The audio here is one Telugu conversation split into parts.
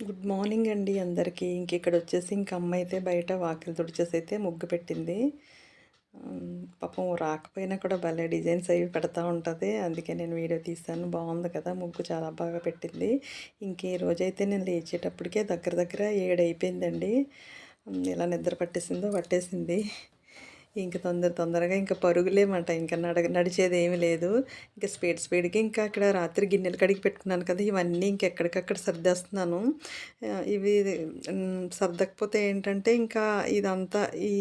గుడ్ మార్నింగ్ అండి అందరికీ. ఇంక ఇక్కడ వచ్చేసి ఇంక అమ్మ అయితే బయట వాకిలి తుడిచేసి అయితే ముగ్గు పెట్టింది. పాపం రాకపోయినా కూడా భలే డిజైన్స్ అవి పెడతా ఉంటుంది. అందుకే నేను వీడియో తీస్తాను బాగుంది కదా ముగ్గు చాలా బాగా పెట్టింది. ఇంక ఈ రోజైతే నేను లేచేటప్పటికే దగ్గర దగ్గర ఏడైపోయిందండి. ఎలా నిద్ర పట్టేసిందో పట్టేసింది. ఇంక తొందర తొందరగా ఇంకా పరుగులేమంట. ఇంకా నడ నడిచేది ఏమీ లేదు. ఇంకా స్పీడ్ స్పీడ్గా ఇంకా అక్కడ రాత్రి గిన్నెలు కడిగి పెట్టుకున్నాను కదా ఇవన్నీ ఇంకెక్కడికక్కడ సర్దేస్తున్నాను. ఇవి సర్దకపోతే ఏంటంటే ఇంకా ఇదంతా ఈ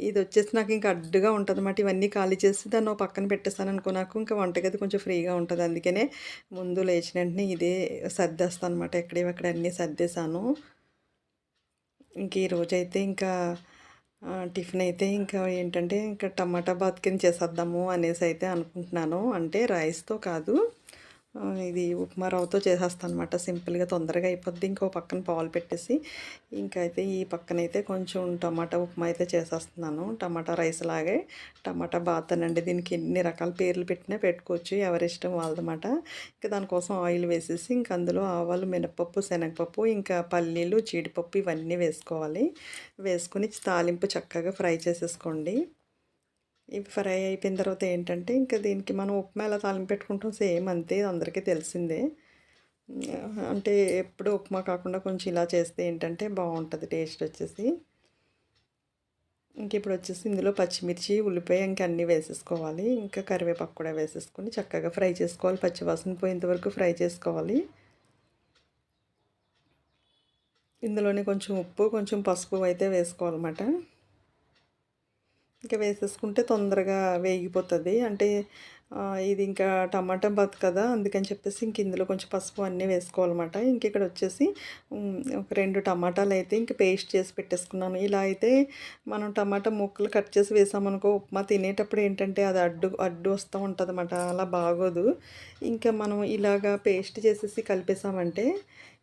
ఇది వచ్చేసి నాకు ఇంకా అడ్డుగా ఉంటుంది అన్నమాట ఇవన్నీ ఖాళీ చేసి దాన్ని పక్కన పెట్టేస్తాను అనుకో నాకు ఇంకా వంటగది కొంచెం ఫ్రీగా ఉంటుంది. అందుకనే ముందు లేచిన వెంటనే ఇదే సర్దేస్తాను అనమాట ఎక్కడెక్కడ అన్నీ సర్దేశాను. ఇంక ఈరోజైతే ఇంకా టిఫిన్ అయితే ఇంకా ఏంటంటే ఇంకా టమాటా బాత్ కింద చేసేద్దాము అనేసి అయితే అనుకుంటున్నాను. అంటే రైస్తో కాదు. ఇది ఉప్మా రవ్వతో చేసేస్తాను అనమాట సింపుల్గా తొందరగా అయిపోద్ది. ఇంకో పక్కన పాలు పెట్టేసి ఇంకైతే అయితే ఈ పక్కన అయితే కొంచెం టమాటా ఉప్మా అయితే చేసేస్తున్నాను. టమాటా రైస్ లాగే టమాటా బాత్ అనండి దీనికి ఎన్ని రకాల పేర్లు పెట్టినా పెట్టుకోవచ్చు. ఎవరి ఇష్టం వాళ్ళదన్నమాట. ఇంకా దానికోసం ఆయిల్ వేసేసి ఇంకా అందులో ఆవాలు మినపప్పు శనగపప్పు ఇంకా పల్లీలు జీడిపప్పు ఇవన్నీ వేసుకోవాలి. వేసుకుని తాలింపు చక్కగా ఫ్రై చేసేసుకోండి. ఇవి ఫ్రై అయిపోయిన తర్వాత ఏంటంటే ఇంకా దీనికి మనం ఉప్మా ఎలా తాలింపు పెట్టుకుంటాం సేమ్ అంతే అందరికీ తెలిసిందే. అంటే ఎప్పుడు ఉప్మా కాకుండా కొంచెం ఇలా చేస్తే ఏంటంటే బాగుంటుంది టేస్ట్ వచ్చేసి. ఇంక ఇప్పుడు వచ్చేసి ఇందులో పచ్చిమిర్చి ఉల్లిపాయ ఇంకా అన్నీ వేసేసుకోవాలి. ఇంకా కరివేపాకు కూడా వేసేసుకొని చక్కగా ఫ్రై చేసుకోవాలి. పచ్చివాసన పోయేంత వరకు ఫ్రై చేసుకోవాలి. ఇందులోనే కొంచెం ఉప్పు కొంచెం పసుపు అయితే వేసుకోవాలన్నమాట. ఇంకా వేసేసుకుంటే తొందరగా వేగిపోతుంది. అంటే ఇది ఇంకా టమాటా బాత్ కదా అందుకని చెప్పేసి ఇంక ఇందులో కొంచెం పసుపు అన్నీ వేసుకోవాలన్నమాట. ఇంక ఇక్కడ వచ్చేసి ఒక రెండు టమాటాలు అయితే ఇంక పేస్ట్ చేసి పెట్టేసుకున్నాను. ఇలా అయితే మనం టమాటా ముక్కలు కట్ చేసి వేసామనుకో ఉప్మా తినేటప్పుడు ఏంటంటే అది అడ్డు అడ్డు వస్తూ ఉంటుంది అలా బాగోదు. ఇంకా మనం ఇలాగా పేస్ట్ చేసేసి కలిపేసామంటే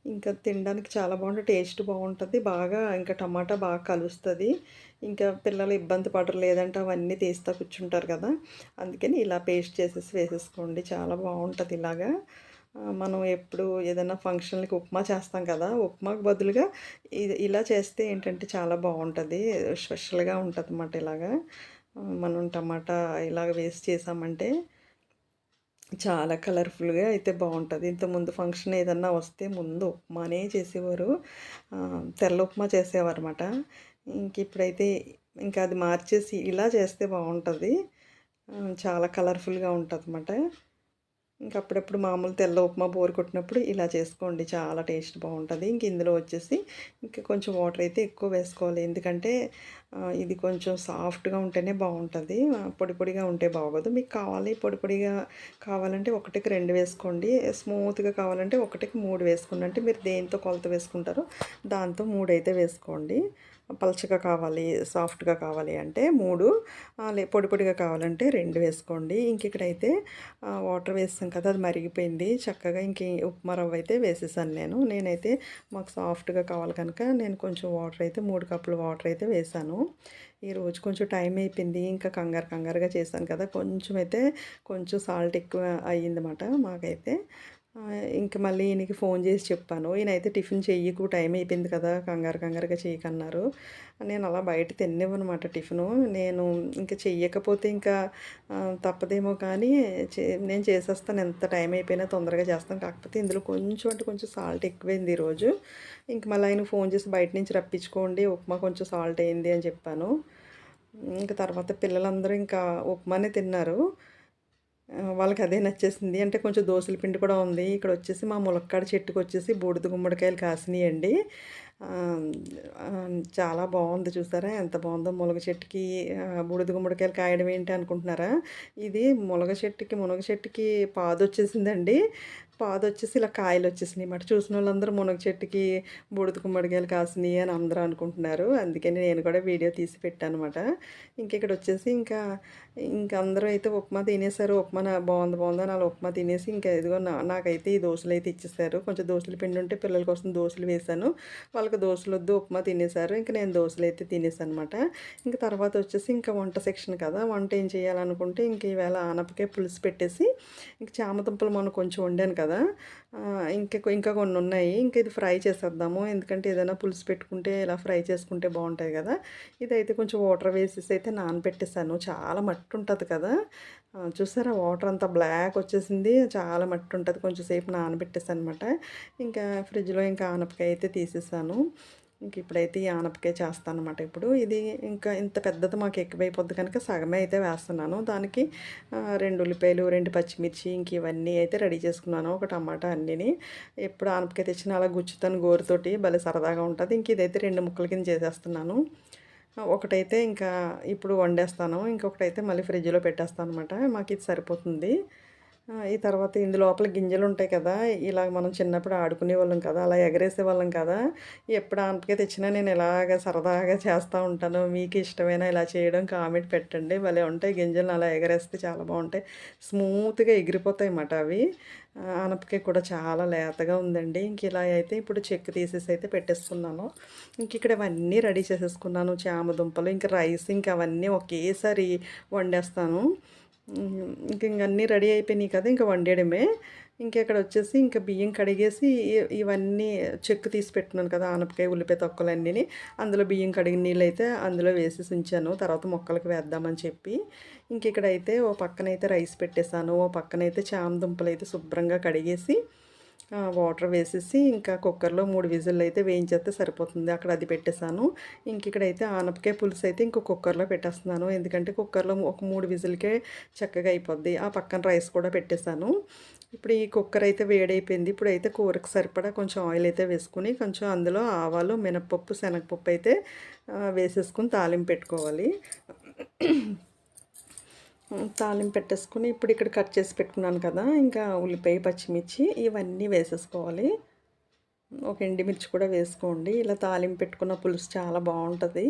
ఇంకా తినడానికి చాలా బాగుంటుంది టేస్ట్ బాగుంటుంది. బాగా ఇంకా టమాటా బాగా కలుస్తుంది. ఇంకా పిల్లలు ఇబ్బంది పడరు లేదంటే అవన్నీ తీస్తా కూర్చుంటారు కదా. అందుకని ఇలా పేస్ట్ చేసేసి వేసేసుకోండి. చాలా బాగుంటుంది ఇలాగా. మనం ఎప్పుడు ఏదైనా ఫంక్షన్లకి ఉప్మా చేస్తాం కదా ఉప్మాకు బదులుగా ఇది ఇలా చేస్తే ఏంటంటే చాలా బాగుంటుంది. స్పెషల్గా ఉంటుంది అన్నమాట ఇలాగా మనం టమాటా ఇలాగ వేస్ట్ చేసామంటే చాలా కలర్ఫుల్గా అయితే బాగుంటుంది ఇంతకుముందు ఫంక్షన్ ఏదన్నా వస్తే ముందు ఉప్మానే చేసేవారు. తెల్ల ఉప్మా చేసేవారు అనమాట ఇంక ఇప్పుడైతే ఇంకా అది మార్చేసి ఇలా చేస్తే బాగుంటుంది చాలా కలర్ఫుల్గా ఉంటుంది అనమాట ఇంక అప్పుడప్పుడు మామూలు తెల్ల ఉప్మా బోరు కొట్టినప్పుడు ఇలా చేసుకోండి చాలా టేస్ట్ బాగుంటుంది. ఇంక ఇందులో వచ్చేసి ఇంకా కొంచెం వాటర్ అయితే ఎక్కువ వేసుకోవాలి. ఎందుకంటే ఇది కొంచెం సాఫ్ట్గా ఉంటేనే బాగుంటుంది. పొడి పొడిగా ఉంటే బాగోదు. మీకు కావాలి పొడి పొడిగా కావాలంటే ఒకటికి రెండు వేసుకోండి. స్మూత్గా కావాలంటే ఒకటికి మూడు వేసుకోండి. అంటే మీరు దేంతో కొలత వేసుకుంటారో దాంతో మూడు అయితే వేసుకోండి. పలచగా కావాలి సాఫ్ట్గా కావాలి అంటే మూడు. లే పొడి పొడిగా కావాలంటే రెండు వేసుకోండి. ఇంక ఇక్కడైతే వాటర్ వేస్తాం కదా అది మరిగిపోయింది. చక్కగా ఇంక ఉప్మా రవ్వ అయితే వేసేసాను నేను. నేనైతే మాకు సాఫ్ట్గా కావాలి కనుక నేను కొంచెం వాటర్ అయితే మూడు కప్పులు వాటర్ అయితే వేసాను. ఈరోజు కొంచెం టైం అయిపోయింది. ఇంకా కంగారు కంగారుగా చేశాను కదా కొంచెం అయితే కొంచెం సాల్ట్ ఎక్కువ అయ్యిందన్నమాట మాకైతే. ఇంక మళ్ళీ ఈయనకి ఫోన్ చేసి చెప్పాను. ఈయనైతే టిఫిన్ చెయ్యకు టైం అయిపోయింది కదా కంగారు కంగారుగా చేయకన్నారు. నేను అలా బయట తినేవన్నమాట టిఫిను. నేను ఇంకా చెయ్యకపోతే ఇంకా తప్పదేమో కానీ చే నేను చేసేస్తాను. ఎంత టైం అయిపోయినా తొందరగా చేస్తాను. కాకపోతే ఇందులో కొంచెం అంటే కొంచెం సాల్ట్ ఎక్కువైంది ఈరోజు. ఇంక మళ్ళీ ఆయన ఫోన్ చేసి బయట నుంచి రప్పించుకోండి ఉప్మా కొంచెం సాల్ట్ అయింది అని చెప్పాను. ఇంకా తర్వాత పిల్లలందరూ ఇంకా ఉప్మానే తిన్నారు. వాళ్ళకి అదే నచ్చేసింది. అంటే కొంచెం దోసల పిండి కూడా ఉంది. ఇక్కడ వచ్చేసి మా ములక్కాడ చెట్టుకు వచ్చేసి బూడిద గుమ్మడికాయలు కాసినాయండి. అండి చాలా బాగుంది చూసారా? ఎంత బాగుందో మునగ చెట్టుకి బూడిద గుమ్మడికాయలు కాయడం ఏంటి అనుకుంటున్నారా? ఇది మునగ చెట్టుకి మునగ చెట్టుకి పాదు వచ్చేసిందండి పాదు వచ్చేసి ఇలా కాయలు వచ్చేసినాయి అన్నమాట. చూసిన వాళ్ళందరూ మునగ చెట్టుకి బూడిద గుమ్మడికాయలు కాసినాయి అని అందరూ అనుకుంటున్నారు. అందుకని నేను కూడా వీడియో తీసి పెట్టాను అనమాట ఇంక ఇక్కడ వచ్చేసి ఇంకా ఇంకా అందరూ అయితే ఉప్మా తినేసారు. ఉప్మా నా బాగుంది బాగుంది అని అలా ఉప్మా తినేసి ఇంకా ఇదిగో నా నాకైతే ఈ దోశలు అయితే ఇచ్చేసారు. కొంచెం దోశల పిండి ఉంటే పిల్లల కోసం దోశలు వేశాను. వాళ్ళకి దోశలు వద్దు ఉప్మా తినేసారు. ఇంకా నేను దోశలు అయితే తినేసాను అనమాట ఇంకా తర్వాత వచ్చేసి ఇంకా వంట సెక్షన్ కదా వంట ఏం చేయాలనుకుంటే ఇంక ఈవేళ ఆనపకాయ పులుసు పెట్టేసి ఇంక చామదుంపలు మనం కొంచెం వండాను కదా. కదా? ఇంకా ఇంకా కొన్ని ఉన్నాయి ఇంకా ఇది ఫ్రై చేసేద్దాము. ఎందుకంటే ఏదైనా పులుసు పెట్టుకుంటే ఇలా ఫ్రై చేసుకుంటే బాగుంటాయి కదా? ఇదైతే కొంచెం వాటర్ వేసేసి అయితే నానబెట్టేసాను. చాలా మట్టి ఉంటుంది కదా చూసారా? వాటర్ అంతా బ్లాక్ వచ్చేసింది. చాలా మట్టి ఉంటుంది కొంచెం సేపు నానబెట్టేసాను అనమాట ఇంకా ఫ్రిడ్జ్లో ఇంకా ఆనపకాయ అయితే తీసేసాను. ఇంక ఇప్పుడైతే ఈ ఆనపకాయ చేస్తాను అనమాట ఇప్పుడు. ఇది ఇంకా ఇంత పెద్దది మాకు ఎక్కువైపోద్ది కనుక సగమే అయితే వేస్తున్నాను. దానికి రెండు ఉల్లిపాయలు రెండు పచ్చిమిర్చి ఇంక ఇవన్నీ అయితే రెడీ చేసుకున్నాను. ఒక టమాటా అన్నీని. ఎప్పుడు ఆనపకాయ తెచ్చిన అలా గుచ్చుతాను గోరుతోటి భలే సరదాగా ఉంటుంది. ఇంక ఇదైతే రెండు ముక్కల కింద చేసేస్తున్నాను. ఒకటైతే ఇంకా ఇప్పుడు వండేస్తాను. ఇంకొకటైతే మళ్ళీ ఫ్రిడ్జ్లో పెట్టేస్తాను అనమాట మాకు ఇది సరిపోతుంది. ఈ తర్వాత ఇందు లోపల గింజలు ఉంటాయి కదా ఇలా మనం చిన్నప్పుడు ఆడుకునే వాళ్ళం కదా అలా ఎగరేసే వాళ్ళం కదా ఎప్పుడు ఆనపకే తెచ్చినా నేను ఇలాగ సరదాగా చేస్తూ ఉంటాను. మీకు ఇష్టమైన ఇలా చేయడం కామెంట్ పెట్టండి. భలే ఉంటాయి గింజలను అలా ఎగరేస్తే చాలా బాగుంటాయి. స్మూత్గా ఎగిరిపోతాయి అన్నమాట అవి. ఆ, ఆనపకాయ కూడా చాలా లేతగా ఉందండి. ఇంక ఇలా అయితే ఇప్పుడు చెక్ తీసేసి అయితే పెట్టేసుకున్నాను. ఇంక ఇక్కడ ఇవన్నీ రెడీ చేసేసుకున్నాను. చామ దుంపలు ఇంకా రైస్ ఇంకా అవన్నీ ఒకేసారి వండేస్తాను. ఇంక అన్నీ రెడీ అయిపోయినాయి కదా ఇంకా వండేయడమే. ఇంకా ఇక్కడ వచ్చేసి ఇంకా బియ్యం కడిగేసి ఇవన్నీ చెక్కు తీసి పెట్టున్నాను కదా ఆనపకాయ ఉల్లిపాయ తొక్కలన్నీ అందులో బియ్యం కడిగిన నీళ్ళు అయితే అందులో వేసేసి ఉంచాను. తర్వాత మొక్కలకి వేద్దామని చెప్పి. ఇంక ఇక్కడైతే ఓ పక్కనైతే రైస్ పెట్టేశాను. ఓ పక్కనైతే చామ దుంపలు అయితే శుభ్రంగా కడిగేసి వాటర్ వేసేసి ఇంకా కుక్కర్లో మూడు విజిల్లు అయితే వేయించేస్తే సరిపోతుంది. అక్కడ అది పెట్టేశాను. ఇంక ఇక్కడైతే ఆనపకాయ పులుసు అయితే ఇంకో కుక్కర్లో పెట్టేస్తున్నాను. ఎందుకంటే కుక్కర్లో ఒక మూడు విజిల్కే చక్కగా అయిపోద్ది. ఆ పక్కన రైస్ కూడా పెట్టేశాను. ఇప్పుడు ఈ కుక్కర్ అయితే వేడైపోయింది. ఇప్పుడు అయితే కూరకు సరిపడా కొంచెం ఆయిల్ అయితే వేసుకుని కొంచెం అందులో ఆవాలు మినపప్పు శనగపప్పు అయితే వేసేసుకుని తాలింపు పెట్టుకోవాలి. తాలింపు పెట్టేసుకుని ఇప్పుడు ఇక్కడ కట్ చేసి పెట్టుకున్నాను కదా ఇంకా ఉల్లిపాయ పచ్చిమిర్చి ఇవన్నీ వేసేసుకోవాలి. ఒక ఎండిమిర్చి కూడా వేసుకోండి. ఇలా తాలింపు పెట్టుకున్న పులుసు చాలా బాగుంటుంది.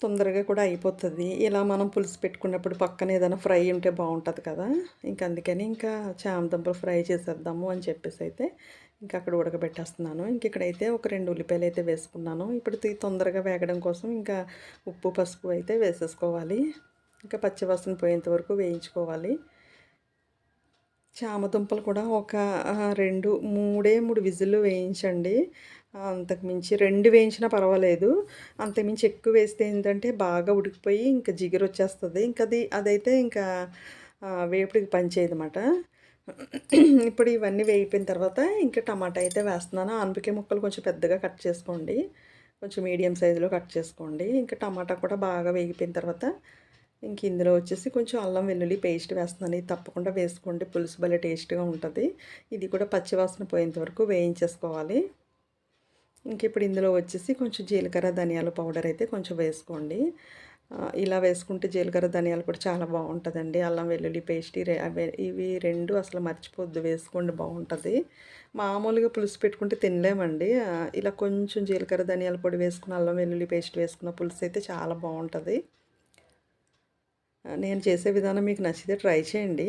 తొందరగా కూడా అయిపోతుంది. ఇలా మనం పులుసు పెట్టుకున్నప్పుడు పక్కన ఏదైనా ఫ్రై ఉంటే బాగుంటుంది కదా. ఇంక అందుకని ఇంకా చామదుంపలు ఫ్రై చేసేద్దాము అని చెప్పేసి అయితే ఇంకా అక్కడ ఉడకబెట్టేస్తున్నాను. ఇంక ఇక్కడైతే ఒక రెండు ఉల్లిపాయలు అయితే వేసుకున్నాను. ఇప్పుడు తొందరగా వేగడం కోసం ఇంకా ఉప్పు పసుపు అయితే వేసేసుకోవాలి. ఇంకా పచ్చివాసన పోయేంత వరకు వేయించుకోవాలి. చామ దుంపలు కూడా ఒక రెండు మూడే మూడు విజిల్లు వేయించండి. అంతకుమించి రెండు వేయించినా పర్వాలేదు. అంతకుమించి ఎక్కువ వేస్తే ఏంటంటే బాగా ఉడికిపోయి ఇంకా జిగురు వచ్చేస్తుంది. ఇంకా అది అదైతే ఇంకా వేపుడికి పనిచేయదన్నమాట. ఇప్పుడు ఇవన్నీ వేయిపోయిన తర్వాత ఇంకా టమాటా అయితే వేస్తున్నాను. ఆనపకాయ ముక్కలు కొంచెం పెద్దగా కట్ చేసుకోండి. కొంచెం మీడియం సైజులో కట్ చేసుకోండి. ఇంకా టమాటా కూడా బాగా వేగిపోయిన తర్వాత ఇంక ఇందులో వచ్చేసి కొంచెం అల్లం వెల్లుల్లి పేస్ట్ వేస్తున్నాను. ఇది తప్పకుండా వేసుకోండి. పులుసు భలే టేస్ట్గా ఉంటుంది. ఇది కూడా పచ్చివాసన పోయేంత వరకు వేయించేసుకోవాలి. ఇంక ఇప్పుడు ఇందులో వచ్చేసి కొంచెం జీలకర్ర ధనియాల పౌడర్ అయితే కొంచెం వేసుకోండి. ఇలా వేసుకుంటే జీలకర్ర ధనియాలు కూడా చాలా బాగుంటుందండి. అల్లం వెల్లుల్లి పేస్ట్ అవి ఇవి రెండు అసలు మర్చిపోద్దు వేసుకోండి బాగుంటుంది. మామూలుగా పులుసు పెట్టుకుంటే తినలేమండి. ఇలా కొంచెం జీలకర్ర ధనియాల పొడి వేసుకుని అల్లం వెల్లుల్లి పేస్ట్ వేసుకున్న పులుసు అయితే చాలా బాగుంటుంది. నేను చేసే విధానం మీకు నచ్చితే ట్రై చేయండి.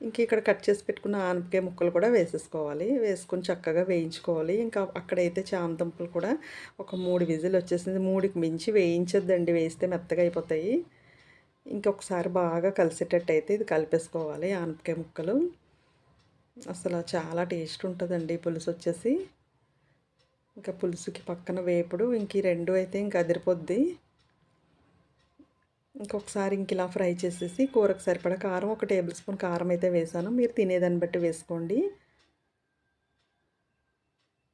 ఇంక ఇక్కడ కట్ చేసి పెట్టుకున్న ఆనపకాయ ముక్కలు కూడా వేసేసుకోవాలి. వేసుకొని చక్కగా వేయించుకోవాలి. ఇంకా అక్కడైతే చామదుంపలు కూడా ఒక మూడు విజిల్ వచ్చేసింది. మూడుకి మించి వేయించొద్దండి. వేస్తే మెత్తగా అయిపోతాయి. ఇంకొకసారి బాగా కలిసేటట్టు అయితే ఇది కలిపేసుకోవాలి ఆనపకాయ ముక్కలు. అసలు చాలా టేస్ట్ ఉంటుందండి పులుసు వచ్చేసి. ఇంకా పులుసుకి పక్కన వేపుడు. ఇంక ఈ రెండు అయితే ఇంకా అదిరిపోద్ది. ఇంకొకసారి ఇంక ఇలా ఫ్రై చేసేసి కూరకు సరిపడా కారం ఒక టేబుల్ స్పూన్ కారం అయితే వేసాను. మీరు తినేదాన్ని బట్టి వేసుకోండి.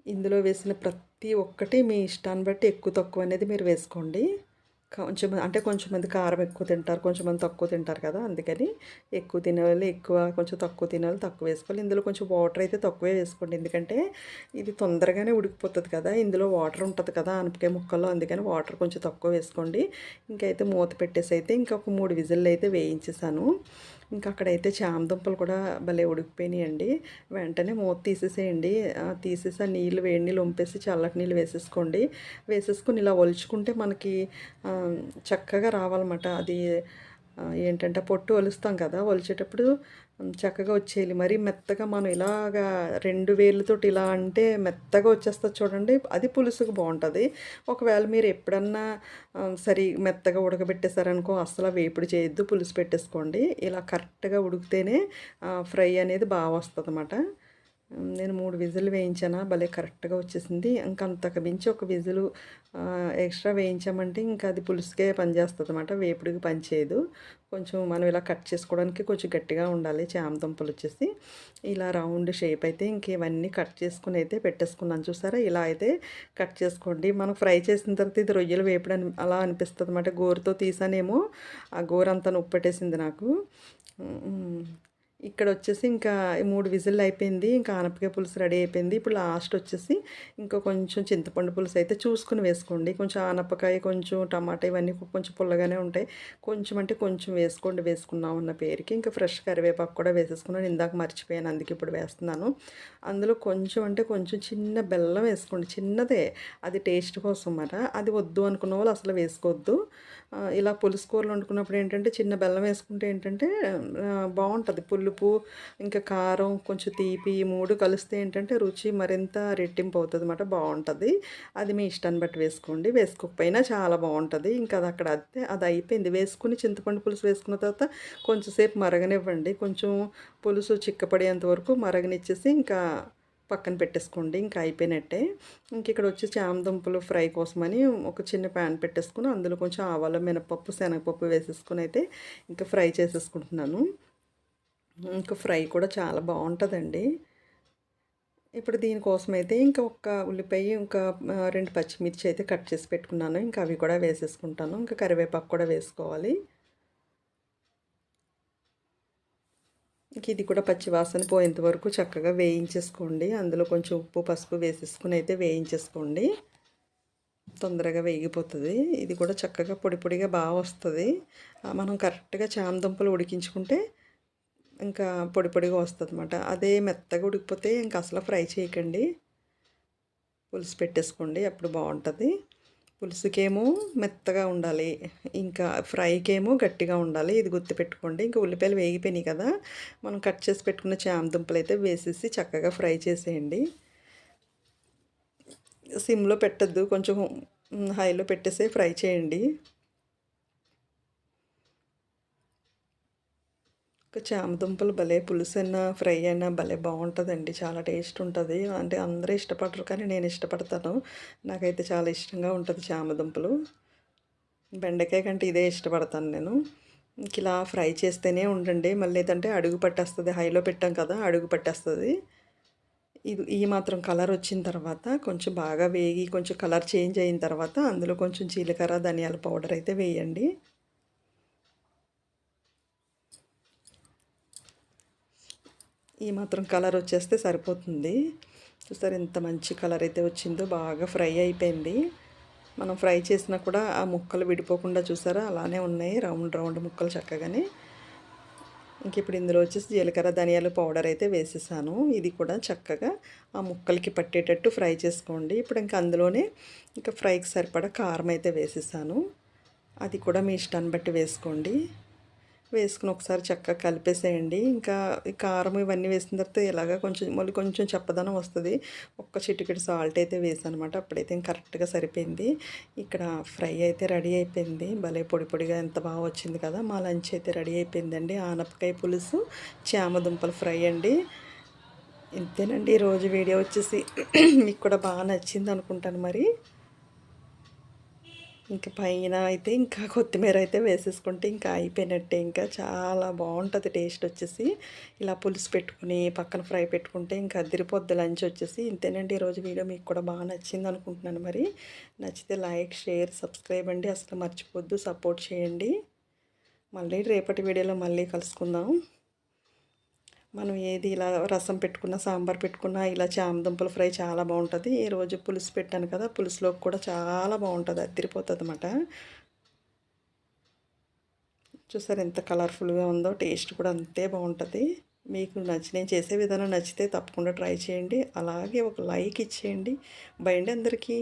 ఇందులో వేసిన ప్రతి ఒక్కటి మీ ఇష్టాన్ని బట్టి ఎక్కువ తక్కువ అనేది మీరు వేసుకోండి. కొంచెం అంటే కొంచెం మంది కారం ఎక్కువ తింటారు కొంచెం మంది తక్కువ తింటారు కదా అందుకని ఎక్కువ తినేవాళ్ళు ఎక్కువ కొంచెం తక్కువ తినేవాళ్ళు తక్కువ వేసుకోవాలి. ఇందులో కొంచెం వాటర్ అయితే తక్కువే వేసుకోండి. ఎందుకంటే ఇది తొందరగానే ఉడికిపోతుంది కదా ఇందులో వాటర్ ఉంటుంది కదా అనపకాయ ముక్కల్లో అందుకని వాటర్ కొంచెం తక్కువ వేసుకోండి. ఇంకైతే మూత పెట్టేసి అయితే ఇంకొక మూడు విజిల్లు అయితే వేయించేసాను. ఇంకా అక్కడైతే చామదుంపలు కూడా భలే ఉడికిపోయినాయండి. వెంటనే మూత తీసేసేయండి. తీసేసి ఆ నీళ్ళు వేడి నీళ్ళు వంపేసి చల్లటి నీళ్ళు వేసేసుకోండి. వేసేసుకొని ఇలా ఒలుచుకుంటే మనకి చక్కగా రావాలన్నమాట. అది ఏంటంటే పొట్టు ఒలుస్తాం కదా ఒలిచేటప్పుడు చక్కగా వచ్చేయాలి. మరీ మెత్తగా మనం ఇలాగా రెండు వేళ్ళతోటి ఇలా అంటే మెత్తగా వచ్చేస్తుంది చూడండి అది పులుసుకు బాగుంటుంది. ఒకవేళ మీరు ఎప్పుడన్నా సరి మెత్తగా ఉడకబెట్టేశారనుకో అసలు వేపుడు చేయొద్దు పులుసు పెట్టేసుకోండి. ఇలా కరెక్ట్గా ఉడికితేనే ఫ్రై అనేది బాగా వస్తుంది అన్నమాట నేను మూడు విజులు వేయించాను? భలే కరెక్ట్గా వచ్చేసింది. ఇంకా అంతకు మించి ఒక విజిల్ ఎక్స్ట్రా వేయించామంటే ఇంకా అది పులుసుకే పనిచేస్తుంది అనమాట వేపుడికి పనిచేయదు. కొంచెం మనం ఇలా కట్ చేసుకోవడానికి కొంచెం గట్టిగా ఉండాలి. చామదుంపలు వచ్చేసి ఇలా రౌండ్ షేప్ అయితే ఇంక ఇవన్నీ కట్ చేసుకుని అయితే పెట్టేసుకున్నాను. చూసారా? ఇలా అయితే కట్ చేసుకోండి. మనం ఫ్రై చేసిన తర్వాత ఇది రొయ్యలు వేపుడు అని అలా అనిపిస్తుంది అనమాట గోరుతో తీసానేమో ఆ గోరంతా నొప్పి పెట్టేసింది నాకు ఇక్కడ వచ్చేసి ఇంకా మూడు విజిల్ అయిపోయింది ఇంకా ఆనపకాయ పులుసు రెడీ అయిపోయింది. ఇప్పుడు లాస్ట్ వచ్చేసి ఇంకా కొంచెం చింతపండు పులుసు అయితే చూసుకుని వేసుకోండి. కొంచెం ఆనపకాయ కొంచెం టమాటా ఇవన్నీ కొంచెం పుల్లగానే ఉంటాయి. కొంచెం అంటే కొంచెం వేసుకోండి వేసుకున్నాం ఉన్న పేరుకి. ఇంకా ఫ్రెష్ కరివేపాకు కూడా వేసేసుకున్నాను. ఇందాక మర్చిపోయాను అందుకే ఇప్పుడు వేస్తున్నాను. అందులో కొంచెం అంటే కొంచెం చిన్న బెల్లం వేసుకోండి. చిన్నదే అది టేస్ట్ కోసం అన్నమాట అది వద్దు అనుకున్న వాళ్ళు అసలు వేసుకోవద్దు. ఇలా పులుసు కూరలు వండుకున్నప్పుడు ఏంటంటే చిన్న బెల్లం వేసుకుంటే ఏంటంటే బాగుంటుంది. పుల్లు పులుపు ఇంకా కారం కొంచెం తీపి ఈ మూడు కలిస్తే ఏంటంటే రుచి మరింత రెట్టింపు అవుతుంది అనమాట బాగుంటుంది. అది మీ ఇష్టాన్ని బట్టి వేసుకోండి. వేసుకోకపోయినా చాలా బాగుంటుంది. ఇంకా అది అక్కడ అదే అది అయిపోయింది. వేసుకుని చింతపండు పులుసు వేసుకున్న తర్వాత కొంచెంసేపు మరగనివ్వండి. కొంచెం పులుసు చిక్కపడేంత వరకు మరగనిచ్చేసి ఇంకా పక్కన పెట్టేసుకోండి. ఇంకా అయిపోయినట్టే. ఇంక ఇక్కడ వచ్చి చామదుంపలు ఫ్రై కోసమని ఒక చిన్న ప్యాన్ పెట్టేసుకుని అందులో కొంచెం ఆవాలు మినపప్పు శనగపప్పు వేసేసుకుని అయితే ఇంకా ఫ్రై చేసేసుకుంటున్నాను. ఇంకా ఫ్రై కూడా చాలా బాగుంటుందండి. ఇప్పుడు దీనికోసం అయితే ఇంకా ఒక ఉల్లిపాయ ఇంకా రెండు పచ్చిమిర్చి అయితే కట్ చేసి పెట్టుకున్నాను. ఇంకా అవి కూడా వేసేసుకుంటాను. ఇంకా కరివేపాకు కూడా వేసుకోవాలి. ఇంక ఇది కూడా పచ్చివాసన పోయేంత వరకు చక్కగా వేయించేసుకోండి. అందులో కొంచెం ఉప్పు పసుపు వేసేసుకుని అయితే వేయించేసుకోండి. తొందరగా వేగిపోతుంది. ఇది కూడా చక్కగా పొడి పొడిగా బాగా వస్తుంది. మనం కరెక్ట్గా చామ దుంపలు ఉడికించుకుంటే ఇంకా పొడి పొడిగా వస్తుంది అనమాట అదే మెత్తగా ఉడికిపోతే ఇంకా అసలు ఫ్రై చేయకండి. పులుసు పెట్టేసుకోండి అప్పుడు బాగుంటుంది. పులుసుకేమో మెత్తగా ఉండాలి ఇంకా ఫ్రైకేమో గట్టిగా ఉండాలి ఇది గుర్తుపెట్టుకోండి ఇంకా ఉల్లిపాయలు వేగిపోయినాయి కదా మనం కట్ చేసి పెట్టుకున్న చామదుంపలు అయితే వేసేసి చక్కగా ఫ్రై చేసేయండి. సిమ్లో పెట్టద్దు కొంచెం హైలో పెట్టేసి ఫ్రై చేయండి. చామదుంపలు భలే పులుసు అయినా ఫ్రై అయినా భలే బాగుంటుందండి. చాలా టేస్ట్ ఉంటుంది. అంటే అందరూ ఇష్టపడరు కానీ నేను ఇష్టపడతాను. నాకైతే చాలా ఇష్టంగా ఉంటుంది చామదుంపలు. బెండకాయ కంటే ఇదే ఇష్టపడతాను నేను. ఇంక ఇలా ఫ్రై చేస్తేనే ఉండండి. మళ్ళీ ఏంటంటే అడుగు పట్టేస్తుంది. హైలో పెట్టాం కదా అడుగు పట్టేస్తుంది. ఇది ఈ మాత్రం కలర్ వచ్చిన తర్వాత కొంచెం బాగా వేగి కొంచెం కలర్ చేంజ్ అయిన తర్వాత అందులో కొంచెం జీలకర్ర ధనియాల పౌడర్ అయితే వేయండి. ఈ మాత్రం కలర్ వచ్చేస్తే సరిపోతుంది. చూసారు ఎంత మంచి కలర్ అయితే వచ్చిందో బాగా ఫ్రై అయిపోయింది. మనం ఫ్రై చేసినా కూడా ఆ ముక్కలు విడిపోకుండా చూసారా? అలానే ఉన్నాయి రౌండ్ రౌండ్ ముక్కలు చక్కగానే. ఇంక ఇప్పుడు ఇందులో వచ్చేసి జీలకర్ర ధనియాల పౌడర్ అయితే వేసేసాను. ఇది కూడా చక్కగా ఆ ముక్కలకి పట్టేటట్టు ఫ్రై చేసుకోండి. ఇప్పుడు ఇంకా అందులోనే ఇంకా ఫ్రైకి సరిపడా కారం అయితే వేసేసాను. అది కూడా మీ ఇష్టాన్ని బట్టి వేసుకోండి. వేసుకుని ఒకసారి చక్కగా కలిపేసేయండి. ఇంకా ఈ కారం ఇవన్నీ వేసిన తర్వాత ఇలాగా కొంచెం మళ్ళీ కొంచెం చెప్పదనం వస్తుంది. ఒక్క చిటికెడు సాల్ట్ అయితే వేసాను అనమాట అప్పుడైతే కరెక్ట్గా సరిపోయింది. ఇక్కడ ఫ్రై అయితే రెడీ అయిపోయింది. భలే పొడి పొడిగా ఎంత బాగా వచ్చింది కదా! మా లంచ్ అయితే రెడీ అయిపోయిందండి. ఆనపకాయ పులుసు చామదుంపల ఫ్రై అండి. ఇంతేనండి. ఈరోజు వీడియో వచ్చేసి మీకు కూడా బాగా నచ్చింది అనుకుంటాను మరి. ఇంకా పైన అయితే ఇంకా కొత్తిమీర అయితే వేసేసుకుంటే ఇంకా అయిపోయినట్టే. ఇంకా చాలా బాగుంటుంది టేస్ట్ వచ్చేసి. ఇలా పులుసు పెట్టుకుని పక్కన ఫ్రై పెట్టుకుంటే ఇంకా అదిరిపోద్ది లంచ్ వచ్చేసి. ఇంతేనండి ఈరోజు వీడియో మీకు కూడా బాగా నచ్చింది అనుకుంటున్నాను మరి. నచ్చితే లైక్ షేర్ సబ్స్క్రైబ్ అండి. అసలు మర్చిపోద్దు సపోర్ట్ చేయండి. మళ్ళీ రేపటి వీడియోలో మళ్ళీ కలుసుకుందాం. మనం ఏది ఇలా రసం పెట్టుకున్న సాంబార్ పెట్టుకున్న ఇలా చామదుంపల ఫ్రై చాలా బాగుంటుంది. ఈరోజు పులుసు పెట్టాను కదా పులుసులోకి కూడా చాలా బాగుంటుంది అదిరిపోతుంది అన్నమాట చూసారు ఎంత కలర్ఫుల్గా ఉందో టేస్ట్ కూడా అంతే బాగుంటుంది. మీకు నచ్చి నేను చేసే విధానం నచ్చితే తప్పకుండా ట్రై చేయండి. అలాగే ఒక లైక్ ఇచ్చేయండి. బయండి అందరికీ.